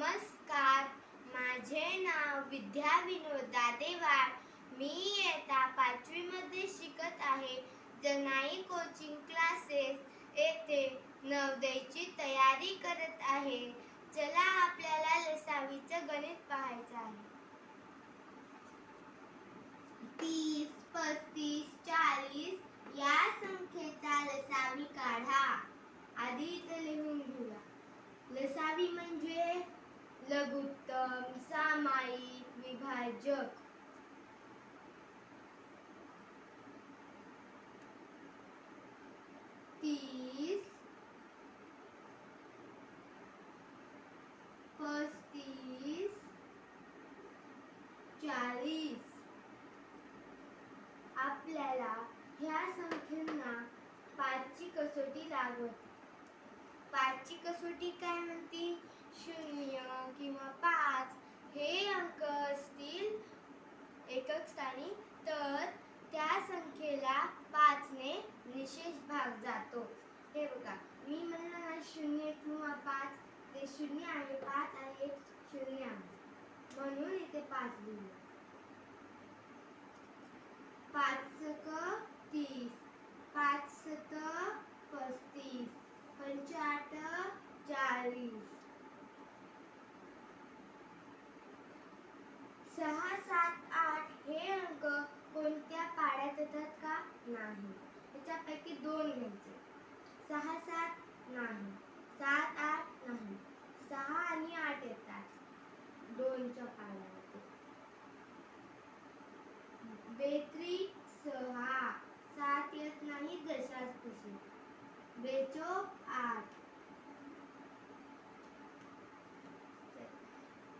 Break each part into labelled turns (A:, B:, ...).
A: नमस्कार. माझे नाव विद्या विनोद दादेवाड मी येता पाचवीमध्ये शिकत आहे. जनाई कोचिंग क्लासेस येथे नवदेची तयारी करत आहे. चला आपल्याला लसावीचं गणित पाहायचं आहे. तीस पस्तीस चाळीस या संख्येचा लसावी काढा. आधी इथं लिहून घेऊया. लसावी म्हणजे? लघुत्तम सामायिक विभाजक. तीस. पस्तीस. चाळीस. आपल्याला ह्या संख्यांना पाचची कसोटी लागत पाचची कसोटी काय म्हणते शून्य किंवा पाच हे अंक असतील एकक स्थानी तर त्या संख्येला पाचने निशेष भाग जातो. हे बघा मी म्हणलं ना शून्य किंवा पाच ते शून्य आहे पाच आहे शून्य आहे. म्हणून इथे पाच लिहिलं पाच तीस पाच सत पस्तीस पंचाहत्तर चाळीस सहा सात आठ हे अंक कोणत्या पाड्यात येतात का नाही. त्याच्यापैकी दोन घ्यायचे. सहा सात नाही. सात आठ नाही. सहा आणि आठ येतात. दोनच्या पाड्यामध्ये बेत्री सहा. सात येत नाही जशाच तशी बेचो आठ.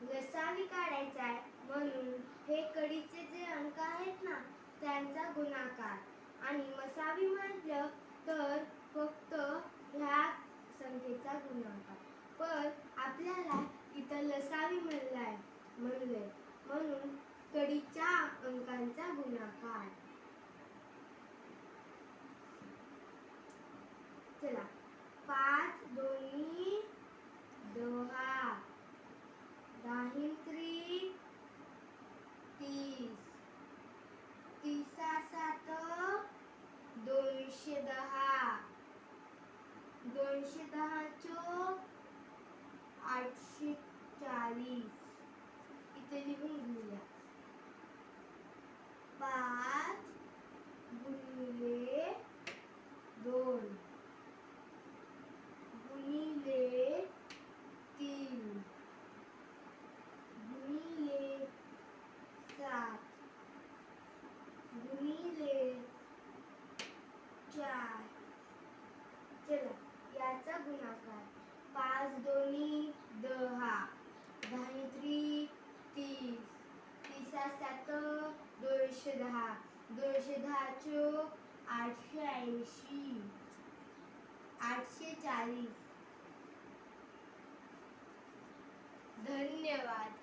A: लसावी काढायचा आहे. म्हणून हे कडीचे जे अंक आहेत ना त्यांचा गुणाकार. आणि मसावी म्हटलं तर फक्त ह्या संख्येचा गुणाकार. पण आपल्याला इथं लसावी म्हणलाय म्हणलंय. म्हणून कडीच्या अंकांचा गुणाकार. चला पाच दोन्ही दहा दाहित्री तीस तिसा सात दोनशे दहा दोनशे दहा चोक आठशे चाळीस. इथे लिहून घेऊया पाच गुणिले दोन गुणिले तीन गुणिले सात गुणिले चार चला याचा गुणाकार पाच दोन्ही दहा दहा त्री तीस. तिसा सात दोनशे दहा. दोनशे दहा आठशे ऐंशी. आठशे चाळीस. धन्यवाद.